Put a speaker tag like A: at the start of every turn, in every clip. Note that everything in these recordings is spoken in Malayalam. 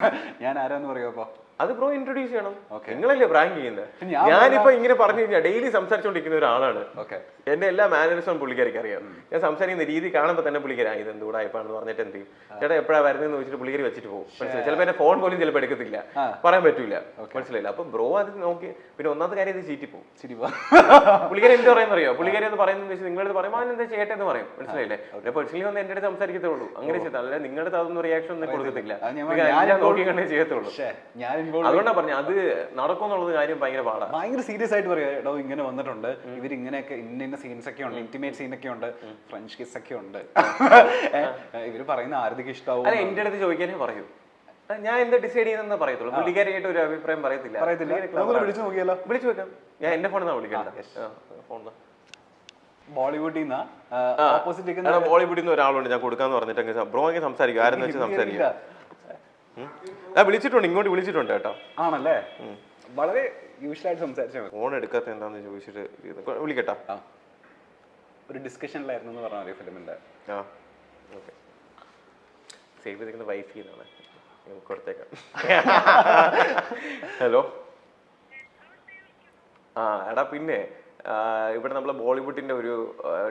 A: ഞാൻ ആരാന്ന് പറയുമോ അപ്പൊ?
B: അത് ബ്രോ ഇൻട്രൊഡ്യൂസ് ചെയ്യണം. നിങ്ങളല്ലേ പ്രാങ്ക് ചെയ്യുന്നത് ഞാനിപ്പോ ഇങ്ങനെ പറഞ്ഞു കഴിഞ്ഞാൽ ഡെയിലി സംസാരിച്ചുകൊണ്ടിരിക്കുന്ന ഒരാളാണ്. എന്റെ എല്ലാ മാനേഴ്സും പുള്ളിക്കാരിക്ക് അറിയാം. ഞാൻ സംസാരിക്കുന്ന രീതി കാണുമ്പോൾ തന്നെ പുള്ളിക്കാരി ഇത് എന്തുകൂടായ്പാണെന്ന് പറഞ്ഞിട്ട് എന്ത് ചെയ്യും? ചേട്ടാ എപ്പോഴാ വരുന്നതെന്ന് വെച്ചിട്ട് പുള്ളിക്കാരി വെച്ചിട്ട് പോകും. മനസ്സിലായി? ചിലപ്പോൾ എന്റെ ഫോൺ പോലും ചിലപ്പോൾ എടുക്കത്തില്ല. പറയാൻ പറ്റൂല. മനസ്സിലായില്ല? അപ്പൊ ബ്രോ അത് നോക്കി. പിന്നെ ഒന്നാമത്തെ കാര്യം ഇത് ചീറ്റി പോകും പുള്ളിക്കാരി എന്ത് പറയുന്ന അറിയോ പുള്ളിക്കാരി എന്ന് പറയുന്നത് വെച്ചാൽ നിങ്ങളത് പറയുമ്പോൾ എന്താ ചെയ്യട്ടെ എന്ന് പറയും മനസ്സിലായില്ലേ? പിന്നെ പേഴ്സണലി വന്ന് എന്റെ അടുത്ത് സംസാരിക്കത്തുള്ളൂ അങ്ങനെ ചെയ്താൽ നിങ്ങളുടെ അതൊന്നും റിയാക്ഷൻ ഒന്നും കൊടുക്കത്തില്ല.
A: ഞാൻ
B: നോക്കി കണ്ടേ ചെയ്യത്തുള്ളൂ. അതുകൊണ്ടാ പറഞ്ഞു അത് നടക്കും എന്നുള്ളത് കാര്യം ഭയങ്കര പാടാണ്
A: ഭയങ്കര സീരിയസ് ആയിട്ട് പറയാം എടോ ഇങ്ങനെ വന്നിട്ടുണ്ട്. ഇവർ ഇങ്ങനെയൊക്കെ ഇന്ന ഇന്ന സീൻസ് ഒക്കെ ഉണ്ട് ഇന്റിമേറ്റ് സീൻ ഒക്കെ ഉണ്ട് ഫ്രഞ്ച് കിസ് ഒക്കെ ഉണ്ട്. ഇവർ ഇവർ പറയുന്ന ആരതിക്ക് ഇഷ്ടാവും?
B: അല്ല എന്റെ അടുത്ത് ചോദിക്കാനേ പറയൂ. ഞാൻ എന്താ ഡിസൈഡ് ചെയ്യുന്നതെന്ന് പറയത്തുള്ളൂ. പുള്ളിക്കാരിയായിട്ട് ഒരു അഭിപ്രായം പറയത്തില്ല.
A: വിളിച്ചു നോക്കിയാലോ?
B: വിളിച്ചു വെക്കാം. ഞാൻ എന്റെ ഫോണിൽ നിന്നാണ് വിളിക്കണ്ട
A: ബോളിവുഡിൽ നിന്ന് ഓപ്പോസിറ്റ്
B: ബോളിവുഡിൽ നിന്ന് ഒരാളുണ്ട്. ഞാൻ കൊടുക്കാന്ന് പറഞ്ഞിട്ട് ബ്രോ അങ്ങ് സംസാരിക്കും. ആരെന്ന് വെച്ച് സംസാരിക്കും. ആ വിളിച്ചിട്ടുണ്ട് ഇങ്ങോട്ട് വിളിച്ചിട്ടുണ്ട് കേട്ടോ.
A: ആണല്ലേ? വളരെ യൂഷ്വൽ ആയിട്ട് സംസാരിച്ചാൽ മതി.
B: ഫോൺ എടുക്കാത്ത എന്താന്ന് ചോദിച്ചിട്ട് വിളിക്കട്ടോ.
A: ഒരു ഡിസ്കഷനിലായിരുന്നു എന്ന് പറഞ്ഞാൽ മതി ഫിലിമിന്റെ.
B: ആ ഓക്കെ. സേവ് ചെയ്തിരിക്കുന്ന വൈഫി എന്നാണ് ഞാൻ കൊടുത്തേക്കാം. ഹലോ ആ എടാ പിന്നെ ഇവിടെ നമ്മൾ ബോളിവുഡിന്റെ ഒരു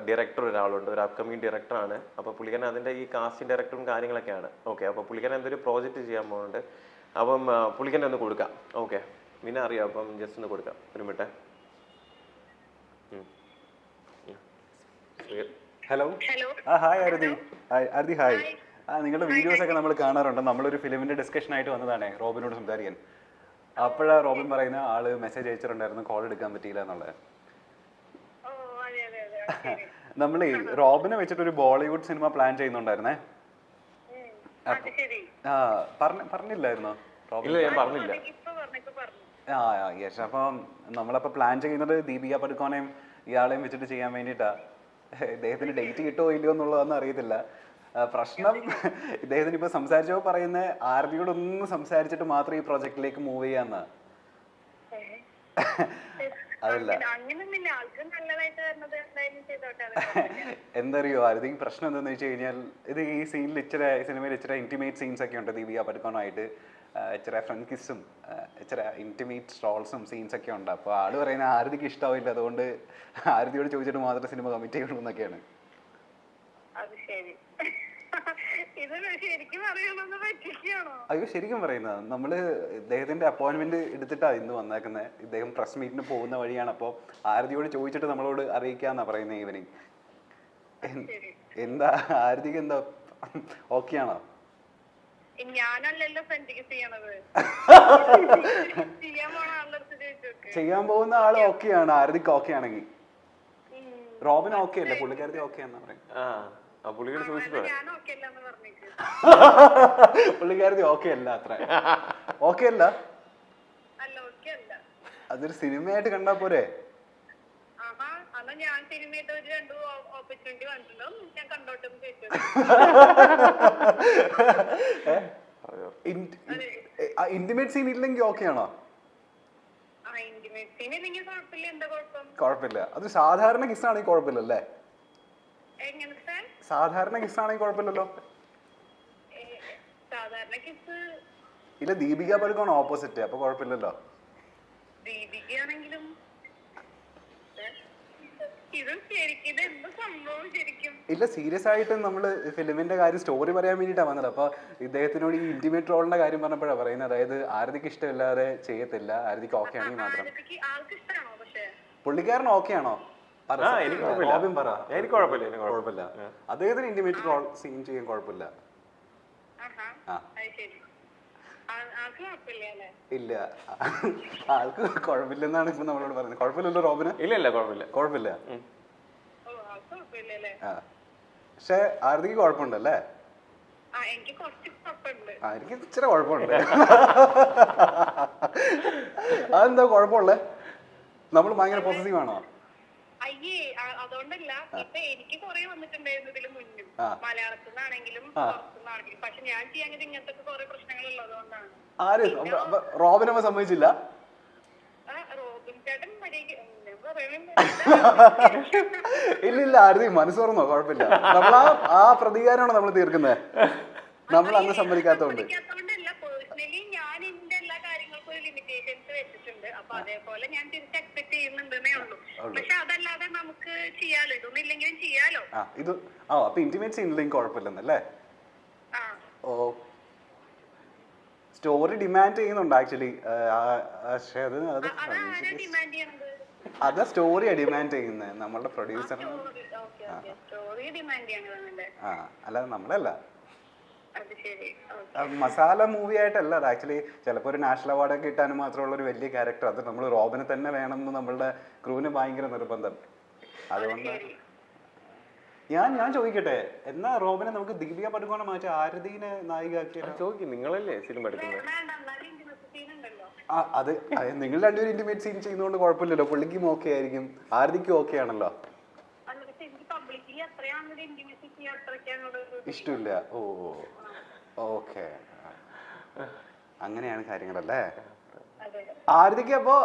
B: ഡയറക്ടർ ഒരാളുണ്ട്. ഒരു അപ്കമിങ് ഡയറക്ടറാണ് അപ്പോൾ പുള്ളിക്കാരൻ അതിന്റെ ഈ കാസ്റ്റിംഗ് ഡയറക്ടറും കാര്യങ്ങളൊക്കെയാണ്. ഓക്കെ അപ്പോൾ പുള്ളിക്കാരൻ എന്തൊരു പ്രോജക്റ്റ് ചെയ്യാൻ പോകുന്നുണ്ട് അപ്പം ആ, പുള്ളിക്കാരൻ ഒന്ന് കൊടുക്കാം. ഓക്കെ പിന്നെ അറിയാം. അപ്പം ജസ്റ്റ് ഒന്ന് കൊടുക്കാം. ഒരു മിനിറ്റ്.
A: ഹലോ
C: ഹലോ
A: ആ hi Aruthi hi Aruthi hi ആ നിങ്ങളുടെ വീഡിയോസ് ഒക്കെ നമ്മൾ കാണാറുണ്ട്. നമ്മളൊരു ഫിലിമിന്റെ ഡിസ്കഷൻ ആയിട്ട് വന്നതാണ് റോബിനോട് സംസാരിക്കാൻ. അപ്പോഴാ റോബിൻ പറയുന്ന ആൾ മെസ്സേജ് അയച്ചിട്ടുണ്ടായിരുന്നു കോൾ എടുക്കാൻ പറ്റിയില്ല എന്നുള്ളത്
C: ഓ അതെ അതെ അതെ അത് ശരി.
A: നമ്മൾ റോബിനെ വെച്ചിട്ട് ഒരു ബോളിവുഡ് സിനിമ പ്ലാൻ ചെയ്യുന്നുണ്ടായിരുന്നേ. ആ പറഞ്ഞ പറഞ്ഞില്ലായിരുന്നോ?
B: ഇല്ല ഞാൻ പറഞ്ഞില്ല.
C: ഇപ്പൊ പറഞ്ഞു ഇപ്പൊ പറഞ്ഞു.
A: ആ യെസ്. അപ്പം നമ്മളപ്പോൾ പ്ലാൻ ചെയ്യുന്നത് ദീപിക പടുക്കോനെയും ഇയാളെയും വെച്ചിട്ട് ചെയ്യാൻ വേണ്ടിട്ടാ ഇദ്ദേഹത്തിന് ഡേറ്റ് കിട്ടുമോ ഇല്ലയോ എന്നുള്ളതൊന്നും അറിയത്തില്ല. പ്രശ്നം ഇദ്ദേഹത്തിന് ഇപ്പൊ സംസാരിച്ചോ പറയുന്ന ആർമിയോടൊന്ന് സംസാരിച്ചിട്ട് മാത്രം ഈ പ്രൊജക്റ്റിലേക്ക് മൂവ് ചെയ്യാന്നാ. അതല്ല. എന്തറിയോ ആരതിക്ക് പ്രശ്നം എന്താണെന്ന് വെച്ച് കഴിഞ്ഞാൽ ഇത് ഈ സീനിൽ ഇച്ചിരി സിനിമയിൽ ഇച്ചിരി ഇന്റിമേറ്റ് സീൻസ് ഒക്കെ ഉണ്ട് ദീപിക പടുക്കോണമായിട്ട് ഇച്ചിരി ഫ്രണ്ട് കിസ്സും ഇച്ചിരി ഇന്റിമേറ്റ് സ്ട്രോൾസും സീൻസ് ഒക്കെ ഉണ്ട്. അപ്പോൾ ആൾ പറയുന്ന ആരതിക്ക് ഇഷ്ടാവില്ല. അതുകൊണ്ട് ആരതിയോട് ചോദിച്ചിട്ട് മാത്രം സിനിമ കമ്മിറ്റ് ചെയ്യുള്ളൂ എന്നൊക്കെയാണ്.
C: അത് ശരി ഇത് ശരിക്കും അറിയണമെന്ന് പറ്റിക്കാണോ
A: അയ്യോ ശരിക്കും പറയുന്നത് നമ്മൾ ഇദ്ദേഹത്തിന്റെ അപ്പോയിന്റ്മെന്റ് എടുത്തിട്ടാ ഇന്ന് വന്നേക്കുന്നത് ഇദ്ദേഹം പ്രസ് മീറ്റിന് പോകുന്ന വഴിയാണ്. അപ്പോൾ ആരതിയോട് ചോദിച്ചിട്ട് നമ്മളോട് അറിയിക്കാന്നാ പറയുന്നത് ഈവനിങ് എന്താ ആരതിക്ക് എന്താ ഓക്കെ ആണോ?
C: ചെയ്യാൻ
A: പോകുന്ന ആൾ ഓക്കെയാണ് ആണ്. ആരതിക്ക് ഓക്കെ ആണെങ്കിൽ റോബിൻ ഓക്കെ അല്ലേ? പുള്ളിക്കാരത്തി ഓക്കെ എന്നാ പറയും
B: ആ ആ പുള്ളിയോട് ചോദിച്ചിട്ട് പറയാം.
C: ഞാൻ ഓക്കെ
A: അല്ല അത്ര. ഓക്കെ അല്ല? അതൊരു സിനിമയായിട്ട് കണ്ടാ പോരെ?
C: ഞാൻ സിനിമയായിട്ട് ഒരു രണ്ട് ഓപ്പർച്യൂണിറ്റി ഞാൻ കണ്ടോട്ടെ
A: ഇന്റിമേറ്റ് സീൻ ഇല്ലെങ്കിൽ ഓക്കെ ആണോ?
C: കുഴപ്പമില്ല.
A: അത് സാധാരണ കിസ് ആണെങ്കിൽ കുഴപ്പമില്ല അല്ലേ സാധാരണ കിസ് ആണെങ്കിൽ കുഴപ്പമില്ലല്ലോ. ഇല്ല ദീപിക പഠിക്കണം ഓപ്പോസിറ്റ് അപ്പൊ കുഴപ്പമില്ലല്ലോ. ഇല്ല സീരിയസ് ആയിട്ട് നമ്മൾ ഫിലിമിന്റെ കാര്യം സ്റ്റോറി പറയാൻ വേണ്ടിട്ടാ വന്നത്. അപ്പൊ ഇദ്ദേഹത്തിനോട് ഈ ഇന്റിമേറ്റ് റോളിന്റെ കാര്യം പറഞ്ഞപ്പോഴാണ് പറയുന്നത്. അതായത് ആരതിക്ക് ഇഷ്ടമില്ലാതെ ചെയ്യത്തില്ല. ആരതിക്ക് ഓക്കെ ആണെങ്കിൽ മാത്രം. പുള്ളിക്കാരൻ ഓക്കെ ആണോ? പറ.
B: ആ, എനിക്ക് കുഴപ്പമില്ല.
A: റോബിൻ പറ.
B: എനിക്ക് കുഴപ്പമില്ല എനിക്ക്
A: കുഴപ്പമില്ല. അദ്ദേഹത്തിന് ഇന്റിമേറ്റ് സീൻ ചെയ്യാൻ കുഴപ്പമില്ല.
C: ആഹാ.
A: ആ.
C: അത് ശരി. ആ- ആൾക്ക് അല്ലേ?
A: ഇല്ല. ആൾക്ക് കുഴപ്പമില്ലെന്നാണ് ഇപ്പൊ നമ്മളോട് പറയുന്നത്. കുഴപ്പമില്ലല്ലോ റോബിന്?
B: ഇല്ല ഇല്ല കുഴപ്പമില്ല.
A: കുഴപ്പമില്ല. പക്ഷെ ആരതിക്ക് കുഴപ്പമുണ്ടല്ലേ?
C: ആ എനിക്ക് കുറച്ച് കുഴപ്പമുണ്ട്.
A: ആ എനിക്ക് ഇച്ചിരി കുഴപ്പമുണ്ട്. അതെന്താ കുഴപ്പമുള്ളേ? നമ്മൾ ഭയങ്കര പോസിറ്റീവ് ആണോ?
C: അയ്യേ അതുകൊണ്ടല്ല. ഇപ്പൊ എനിക്ക് കുറെ വന്നിട്ടുണ്ടായിരുന്നു ഇതിൽ മുന്നും. മലയാളത്തിൽ നിന്നാണെങ്കിലും പുറത്തുനിന്നാണെങ്കിലും പക്ഷെ ഞാൻ ചെയ്യാൻ ഇങ്ങനത്തെ കുറെ പ്രശ്നങ്ങൾ ഉള്ളതുകൊണ്ടാണ്
A: ആര്? റോബിനമ്മ സമ്മതിച്ചില്ല?
C: ഞാൻ
A: ഇല്ല ഇല്ല ആരതി മനസ്സ് തുറന്നോ? കുഴപ്പമില്ല. നമ്മൾ ആ ആ പ്രതികാരമാണ് നമ്മൾ തീർക്കുന്നത് നമ്മൾ അന്ന് സമ്മതിക്കാത്തോണ്ട്.
C: സമ്മതിക്കാത്തോണ്ടല്ല പേഴ്സണലി ലിമിറ്റേഷൻസ് വെച്ചിട്ടുണ്ട്. അപ്പൊ അതേപോലെ ഞാൻ തിരിച്ച് എക്സ്പെക്ട് ചെയ്യുന്നുണ്ടെന്നേ ഉള്ളൂ. പക്ഷെ അതല്ലാതെ നമുക്ക് ചെയ്യാലോ? ഇതൊന്നും ഇല്ലെങ്കിലും ചെയ്യാലോ?
A: ആ ഇത് ആ അപ്പൊ ഇന്റിമേറ്റ് കുഴപ്പമില്ലെന്നല്ലേ? ഓ. സ്റ്റോറി ഡിമാൻഡ് ചെയ്യുന്നുണ്ട് ആക്ച്വലി പക്ഷേ അത് അത് സ്റ്റോറിയാ ഡിമാൻഡ് ചെയ്യുന്നത് നമ്മളുടെ
C: ചെയ്യണതാണല്ലേ?
A: ആ അല്ലാതെ നമ്മളല്ല. മസാല മൂവി ആയിട്ടല്ല അത്. ആക്ച്വലി ചിലപ്പോൾ ഒരു നാഷണൽ അവാർഡൊക്കെ കിട്ടാൻ മാത്രമുള്ള ഒരു വലിയ ക്യാരക്ടർ അത് നമ്മൾ റോബിനെ തന്നെ വേണം എന്ന് നമ്മളുടെ ക്രൂവിന് ഭയങ്കര നിർബന്ധം. അതുകൊണ്ട് ഞാൻ ഞാൻ ചോദിക്കട്ടെ. എന്നാ റോബിനെ നമുക്ക് ദീപിക പടുക്കോണെ മാറ്റി ആരതീനെ നായികയാക്കിയാലോ?
B: ചോദിക്കും. നിങ്ങളല്ലേ സിനിമ എടുക്കുന്നത്?
A: അത് അത് നിങ്ങൾ രണ്ടുപേരും ഇന്റിമേറ്റ് സീൻ ചെയ്യുന്നതുകൊണ്ട് കുഴപ്പമില്ലല്ലോ. പുള്ളിക്കും ഓക്കെ ആയിരിക്കും. ആരതിക്കും ഓക്കെ ആണല്ലോ. ഇഷ്ടമില്ല. ഓ. ഓക്കെ. അങ്ങനെയാണ് കാര്യങ്ങളല്ലേ? ആരതിക്ക് അപ്പോ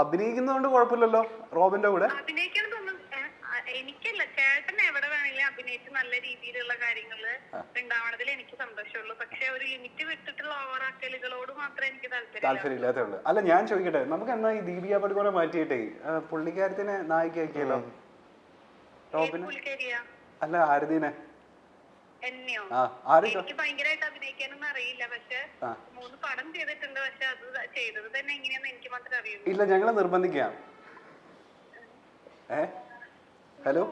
A: അഭിനയിക്കുന്നതുകൊണ്ട് കുഴപ്പമില്ലല്ലോ റോബിന്റെ കൂടെ?
C: എനിക്കല്ല. ചേട്ടൻ എവിടെ വേണമെങ്കിലും അഭിനയിച്ച് നല്ല രീതിയിലുള്ള കാര്യങ്ങൾ ഉണ്ടാവണതിൽ എനിക്ക് സന്തോഷമുള്ളൂ. പക്ഷെ ഒരു ലിമിറ്റ് വിട്ടിട്ടുള്ള ഓവറാക്കലുകളോട് മാത്രമേ എനിക്ക് താല്പര്യം
A: താല്പര്യമില്ലാത്തേ ഉള്ളൂ അല്ല ഞാൻ ചോദിക്കട്ടെ നമുക്ക് എന്നാ ഈ ദീപിക പടുക്കോനെ മാറ്റിയിട്ടേ പുള്ളിക്കാരത്തിനെ
C: പുള്ളിക്കരിയ?
A: അല്ല ആരതിനെ.
C: എന്നെയോ? എനിക്ക് ഭയങ്കരമായിട്ട് അഭിനയിക്കാനൊന്നും അറിയില്ല. പക്ഷെ മൂന്ന് പടം ചെയ്തിട്ടുണ്ട്. പക്ഷെ അത് ചെയ്തത് തന്നെ എങ്ങനെയാന്ന് എനിക്ക് മാത്രം അറിയുള്ളൂ.
A: ഇല്ല ഞങ്ങളെ നിർബന്ധിക്കാം. ഹലോ?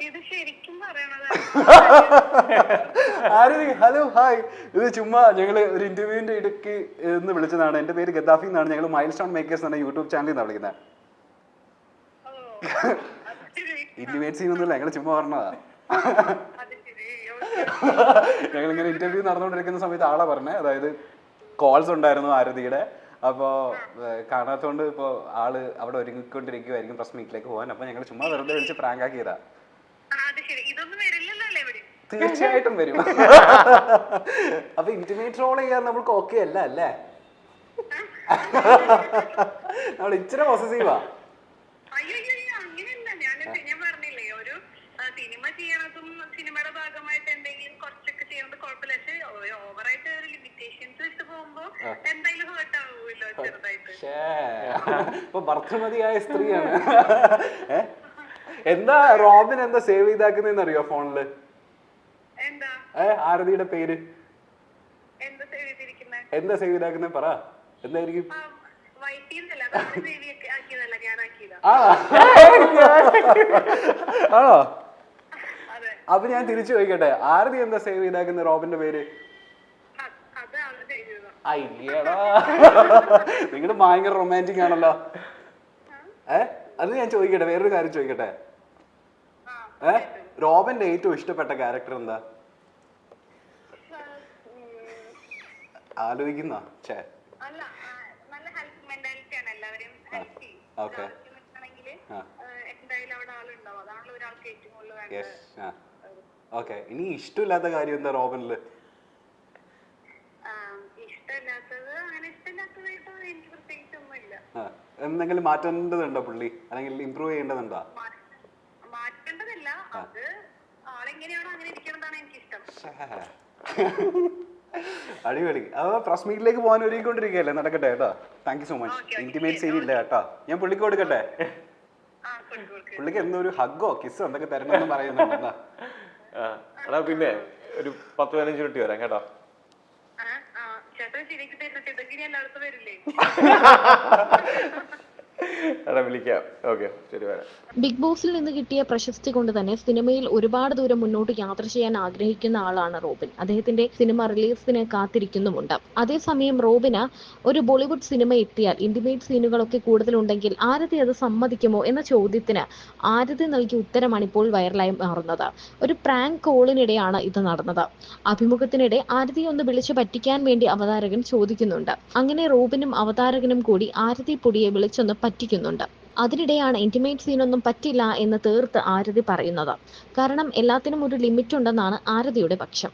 C: ഇത് ശരിക്കും പറയണത്.
A: ആരതി ഹലോ ഹായ്. ഇത് ചുമ്മാ ഞങ്ങൾ ഒരു ഇന്റർവ്യൂവിന്റെ ഇടയ്ക്ക് എന്ന് വിളിച്ചതാണ്. എന്റെ പേര് ഗദ്ദാഫി എന്നാണ്. ഞങ്ങൾ മൈൽ സ്റ്റോൺ മേക്കേഴ്സ് എന്ന യൂട്യൂബ് ചാനലിൽ നിന്നാണ് വിളിക്കുന്നത് ഇന്റിമേറ്റ് സീൻ ഒന്നുമില്ല. ഞങ്ങൾ ചുമ്മാ പറഞ്ഞതാ. ഇങ്ങനെ ഇന്റർവ്യൂ നടന്നുകൊണ്ടിരിക്കുന്ന സമയത്ത് ആളാ പറഞ്ഞേ. അതായത് കോൾസ് ഉണ്ടായിരുന്നു ആരതിയുടെ. അപ്പോ ഏഹ്, കാണാത്തോണ്ട് ഇപ്പോ ആൾ അവിടെ ഒരുങ്ങിക്കൊണ്ടിരിക്കുവായിരിക്കും പ്രസ് മീറ്റിലേക്ക് പോകാൻ. അപ്പൊ ഞങ്ങൾ ചുമ്മാ വെറുതെ വിളിച്ച് പ്രാങ്ക് ആക്കിയതാ.
C: ആ, ശരി. ഇതൊന്നും വരില്ലല്ലോ ഇവിടെ?
A: തീർച്ചയായിട്ടും വരും. അപ്പൊ ഇന്റിമേറ്റ് റോൾ ചെയ്യാൻ നമ്മൾക്ക് ഓക്കെ അല്ല അല്ലേ? നമ്മൾ ഇച്ചിരി പോസസീവാ
C: അയ്യോ അയ്യോ അയ്യോ അങ്ങനെയല്ല ഞാൻ ഞാൻ പറഞ്ഞില്ലേ ഒരു ആ, സിനിമ ചെയ്യണതും സിനിമയുടെ ഭാഗമായിട്ട് എന്തെങ്കിലും കുറച്ചൊക്കെ ചെയ്യണത് കുഴപ്പമില്ല പക്ഷെ ഓവറായിട്ട് ഒരു ലിമിറ്റേഷൻസ് വെച്ച് പോകുമ്പോ എന്തായാലും ഹേർട്ട് ആവുമല്ലോ ചെറുതായിട്ട്
A: ഇപ്പൊ ഭർത്തമതിയായ സ്ത്രീയാണ്. എന്താ റോബിൻ എന്താ സേവ് ചെയ്താക്കുന്നതെന്ന് അറിയോ
C: ഫോണിൽ
A: ഏ ആരതിയുടെ പേര്?
C: എന്താ
A: സേവ് ചെയ്താക്കുന്നത് പറ. എന്തായിരിക്കും? ആണോ? അപ്പൊ ഞാൻ തിരിച്ചു ചോദിക്കട്ടെ ആരതി എന്താ സേവ് ചെയ്താക്കുന്ന റോബിന്റെ പേര്? അയ്യടാ. നിങ്ങൾ ഭയങ്കര റൊമാന്റിക് ആണല്ലോ. ഏ? അത് ഞാൻ ചോദിക്കട്ടെ വേറൊരു കാര്യം ചോദിക്കട്ടെ?
C: ആ
A: ഏ? റോബിന്റെ ഏറ്റവും ഇഷ്ടപ്പെട്ട ക്യാരക്ടർ എന്താ? ആലോചിക്കുന്ന?
C: ആ,
A: ആ. ആ. ഓക്കെ. ഇനി ഇഷ്ടമില്ലാത്ത കാര്യം എന്താ റോബിനിൽ
C: ആ, ഇഷ്ടമില്ലാത്തത് അങ്ങനെ ഇഷ്ടമില്ലാത്തതായിട്ട് എനിക്ക് പ്രത്യേകിച്ചൊന്നുമില്ല
A: ആ എന്തെങ്കിലും മാറ്റേണ്ടതുണ്ടോ പുള്ളി? അല്ലെങ്കിൽ ഇമ്പ്രൂവ് ചെയ്യേണ്ടതുണ്ടോ?
C: അടിപൊളി മാറ്റേണ്ടതല്ല. അത് ആളെങ്ങനെയാണോ അങ്ങനെ എനിക്കിഷ്ടം.
A: അടിപൊളി. അപ്പൊ പ്രസ് മീറ്റിലേക്ക് പോകാൻ ഒരുങ്ങിക്കൊണ്ടിരിക്കുകയല്ലേ? നടക്കട്ടെ കേട്ടോ. Thank you so much. Intimate ചെയ്യില്ല കേട്ടോ. ഞാൻ പുള്ളിക്ക് കൊടുക്കട്ടെ? പുള്ളിക്ക് എന്തോ ഒരു ഹഗ്ഗോ കിസ്സോ എന്തൊക്കെ തരണമെന്ന് പറയുന്നുണ്ട്.
B: എടാ പിന്നെ ഒരു പത്ത് പതിനഞ്ച് മിനിറ്റ് വരാം കേട്ടോ.
C: ചേട്ടൻ ശരിക്കും തരുന്ന ഇതൊക്കെ ഇനി എല്ലായിടത്തും വരില്ലേ
B: വിളിക്കാം.
D: ബിഗ് ബോസിൽ നിന്ന് കിട്ടിയ പ്രശസ്തി കൊണ്ട് തന്നെ സിനിമയിൽ ഒരുപാട് ദൂരം മുന്നോട്ട് യാത്ര ചെയ്യാൻ ആഗ്രഹിക്കുന്ന ആളാണ് റോബിൻ. അദ്ദേഹത്തിന്റെ സിനിമ റിലീസിന് കാത്തിരിക്കുന്നുമുണ്ട്. അതേസമയം റോബിന് ഒരു ബോളിവുഡ് സിനിമ എത്തിയാൽ ഇന്റിമേറ്റ് സീനുകളൊക്കെ കൂടുതലുണ്ടെങ്കിൽ ആരതി അത് സമ്മതിക്കുമോ എന്ന ചോദ്യത്തിന് ആരതി നൽകിയ ഉത്തരമാണ് ഇപ്പോൾ വൈറലായി മാറുന്നത്. ഒരു പ്രാങ്ക് കോളിനിടെയാണ് ഇത് നടന്നത്. അഭിമുഖത്തിനിടെ ആരതിയെ ഒന്ന് വിളിച്ചു പറ്റിക്കാൻ വേണ്ടി അവതാരകൻ ചോദിക്കുന്നുണ്ട്. അങ്ങനെ റോബിനും അവതാരകനും കൂടി ആരതി പൊടിയെ വിളിച്ചൊന്ന് പറ്റിക്കുന്നുണ്ട് അതിനിടെയാണ് ഇന്റിമേറ്റ് സീനൊന്നും പറ്റില്ല എന്ന് തീർത്ത് ആരതി പറയുന്നത്. കാരണം എല്ലാത്തിനും ഒരു ലിമിറ്റ് ഉണ്ടെന്നാണ് ആരതിയുടെ പക്ഷം.